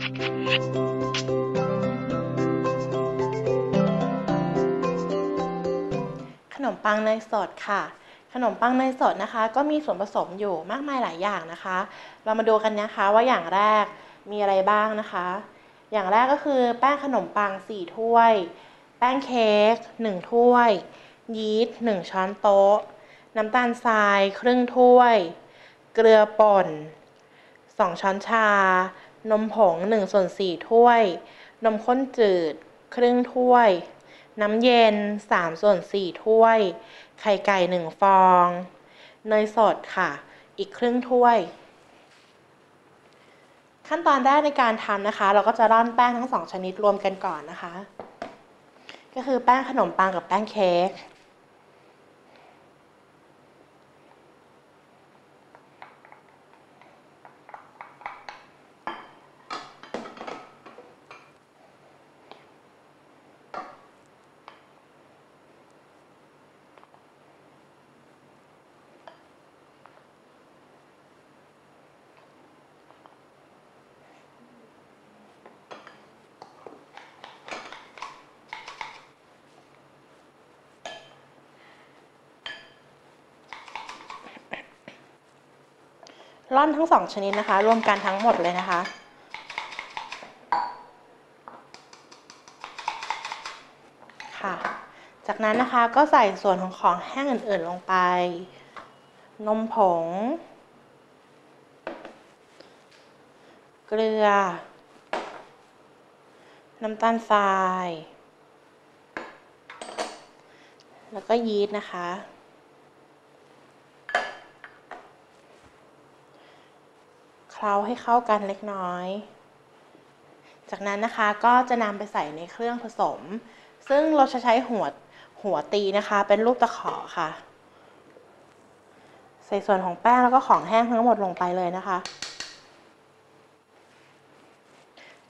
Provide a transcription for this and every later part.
ขนมปังเนยสดค่ะ ขนมปังเนยสดนะคะ ก็มีส่วนผสมอยู่มากมายหลายอย่างนะคะ เรามาดูกันนะคะว่าอย่างแรกมีอะไรบ้างนะคะ อย่างแรกก็คือแป้งขนมปัง 4 ถ้วย แป้งเค้ก1 ถ้วย ยีสต์1ช้อนโต๊ะ น้ำตาลทรายครึ่งถ้วย เกลือป่น 2 ช้อนชา นมผง1ส่วน4ถ้วย นมข้นจืด ครึ่งถ้วย น้ำเย็น3ส่วน4ถ้วย ไข่ไก่ 1 ฟอง เนยสดค่ะ อีกครึ่งถ้วย ขั้นตอนแรกในการทำนะคะ เราก็จะร่อนแป้งทั้งสองชนิดรวมกันก่อนนะคะ ก็คือแป้งขนมปังกับแป้งเค้ก ร่อนทั้งสองชนิดนะคะ รวมกันทั้งหมดเลยนะคะ ค่ะ จากนั้นนะคะก็ใส่ส่วนของของแห้งอื่นๆลงไป นมผง เกลือ น้ำตาลทราย แล้วก็ยีสต์นะคะ เคล้าให้เข้ากันเล็กน้อย จากนั้นนะคะก็จะนำไปใส่ในเครื่องผสม ซึ่งเราจะใช้หัวหัวตีนะคะ เป็นรูปตะขอค่ะ ใส่ส่วนของแป้งแล้วก็ของแห้งทั้งหมดลงไปเลยนะคะ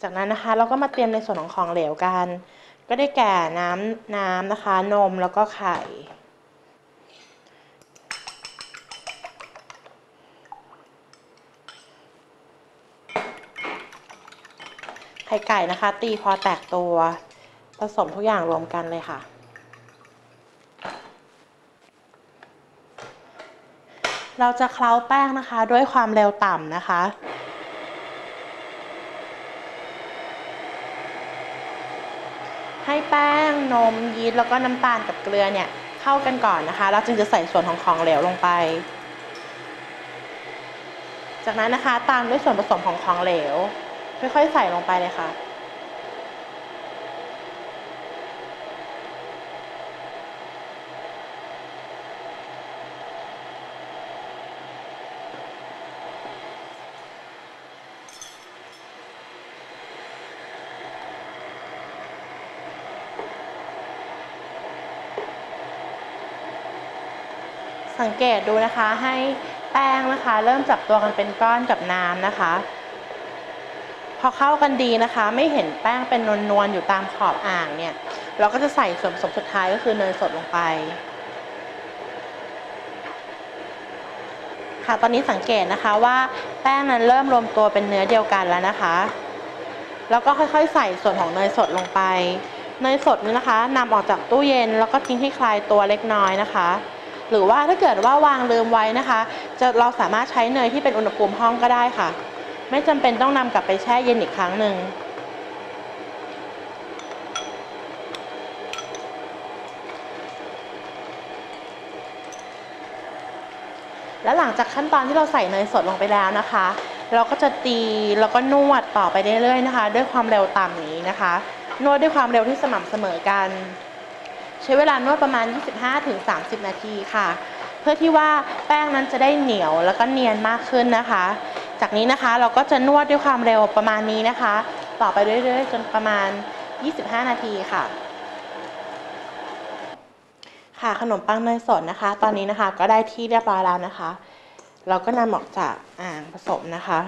จากนั้นนะคะเราก็มาเตรียมในส่วนของของเหลวกัน ก็ได้แก่น้ำน้ำนะคะ นมแล้วก็ไข่ ไข่ไก่นะคะ ตีพอแตกตัว ผสมทุกอย่างรวมกันเลยค่ะ เราจะเคล้าแป้งนะคะด้วยความเร็วต่ำนะคะให้แป้งนมยีสต์แล้วก็น้ำตาลกับเกลือเนี่ยเข้ากันก่อนนะคะ เราจึงจะใส่ส่วนของของเหลวลงไป จากนั้นนะคะตามด้วยส่วนผสมของของเหลว ค่อยๆใส่ลงไปเลยค่ะ สังเกตดูนะคะให้แป้งนะคะ เริ่มจับตัวกันเป็นก้อนกับน้ำนะคะ พอเข้ากันดีนะคะ ไม่เห็นแป้งเป็นนวลๆอยู่ตามขอบอ่างเนี่ย เราก็จะใส่ส่วนผสมสุดท้ายก็คือเนยสดลงไป ค่ะตอนนี้สังเกตนะคะว่าแป้งนั้นเริ่มรวมตัวเป็นเนื้อเดียวกันแล้วนะคะแล้วก็ค่อยๆ ใส่ส่วนของเนยสดลงไป เนยสดนี้นะคะนำออกจากตู้เย็นแล้วก็ทิ้งให้คลายตัวเล็กน้อยนะคะ หรือว่าถ้าเกิดว่าวางลืมไว้นะคะ จะเราสามารถใช้เนยที่เป็นอุณหภูมิห้องก็ได้ค่ะ ไม่จำเป็นต้องนำกลับไปแช่เย็นอีกครั้งหนึ่งแล้วหลังจากขั้นตอนที่เราใส่เนยสดลงไปแล้วนะคะ เราก็จะตีแล้วก็นวดต่อไปเรื่อยๆนะคะ ด้วยความเร็วต่ำนี้นะคะ นวดด้วยความเร็วที่สม่ำเสมอกัน ใช้เวลานวดประมาณ 25-30 นาทีค่ะ เพื่อที่ว่าแป้งนั้นจะได้เหนียวแล้วก็เนียนมากขึ้นนะคะ จากนี้นะคะเราก็จะนวดด้วยความเร็วประมาณนี้นะคะ ต่อไปเรื่อยๆ จนประมาณ 25 นาทีค่ะ ค่ะขนมปังเนยสดนะคะ ตอนนี้นะคะก็ได้ที่เรียบร้อยแล้วนะคะ เราก็นำออกจากอ่างผสมนะคะ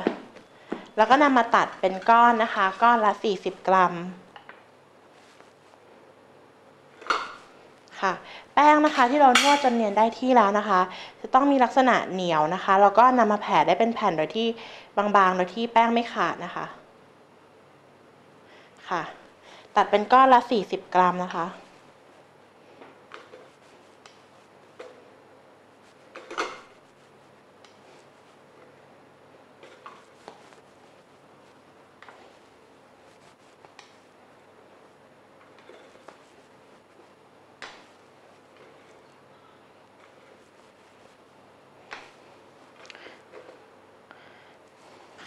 แล้วก็นำมาตัดเป็นก้อนนะคะ ก้อนละ 40 กรัม ค่ะ แป้งนะคะที่เรานวดจนเนียนได้ที่แล้วนะคะ จะต้องมีลักษณะเหนียวนะคะแล้วก็นำมาแผ่ได้เป็นแผ่นโดยที่บางๆ โดยที่แป้งไม่ขาดนะคะค่ะ ตัดเป็นก้อนละ 40 กรัมนะคะ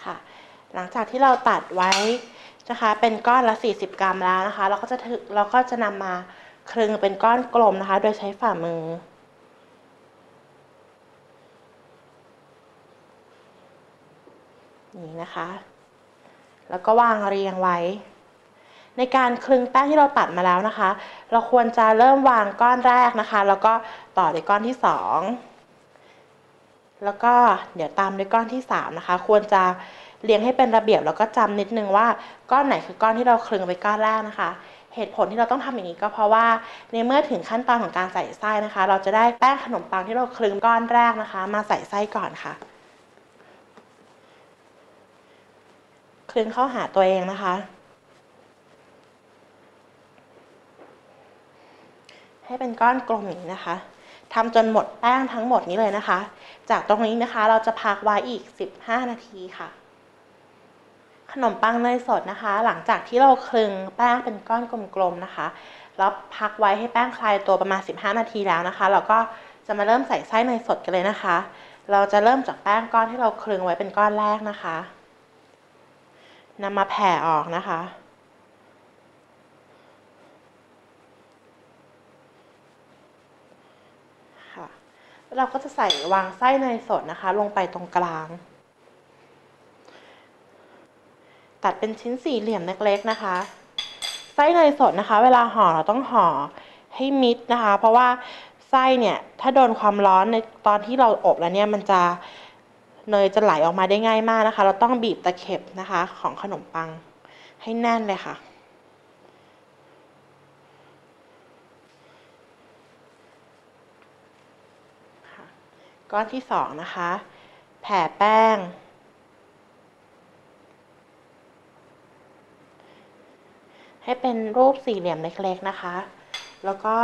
ค่ะ หลังจากที่เราตัดไว้นะคะ เป็นก้อนละ 40 กรัมแล้วนะคะ เราก็จะถึเราก็จะนำมาคลึงเป็นก้อนกลมนะคะ โดยใช้ฝ่ามือนี่นะคะ แล้วก็วางเรียงไว้ ในการคลึงแป้งที่เราตัดมาแล้วนะคะ เราควรจะเริ่มวางก้อนแรกนะคะ แล้วก็ต่อด้วยก้อนที่สอง แล้วก็เดี๋ยวตามด้วยก้อนที่สามนะคะ ควรจะเรียงให้เป็นระเบียบแล้วก็จำนิดนึงว่าก้อนไหนคือก้อนที่เราคลึงไปก้อนแรกนะคะ เหตุผลที่เราต้องทำอย่างนี้ก็เพราะว่าในเมื่อถึงขั้นตอนของการใส่ไส้นะคะ เราจะได้แป้งขนมปังที่เราคลึงก้อนแรกนะคะ มาใส่ไส้ก่อนค่ะ คลึงเข้าหาตัวเองนะคะ ให้เป็นก้อนกลมอย่างนี้นะคะ ทำจนหมดแป้งทั้งหมดนี้เลยนะคะ จากตรงนี้นะคะเราจะพักไว้อีก 15 นาทีค่ะ ขนมปังเนยสดนะคะ หลังจากที่เราคลึงแป้งเป็นก้อนกลมๆนะคะแล้วพักไว้ให้แป้งคลายตัวประมาณ 15 นาทีแล้วนะคะเราก็จะมาเริ่มใส่ไส้เนยสดกันเลยนะคะ เราจะเริ่มจากแป้งก้อนที่เราคลึงไว้เป็นก้อนแรกนะคะนำมาแผ่ออกนะคะค่ะแล้ว เราก็จะใส่วางไส้เนยสดนะคะ ลงไปตรงกลาง ตัดเป็นชิ้นสี่เหลี่ยมเล็กๆนะคะ ไส้เนยสดนะคะ เวลาห่อเราต้องห่อให้มิดนะคะ เพราะว่าไส้เนี่ยถ้าโดนความร้อนในตอนที่เราอบแล้วเนี่ยมันจะเนยจะไหลออกมาได้ง่ายมากนะคะ เราต้องบีบตะเข็บนะคะ ของขนมปังให้แน่นเลยค่ะค่ะ ก้อนที่สองนะคะ แผ่แป้ง ให้เป็นรูปสี่เหลี่ยมเล็กๆนะคะ แล้วก็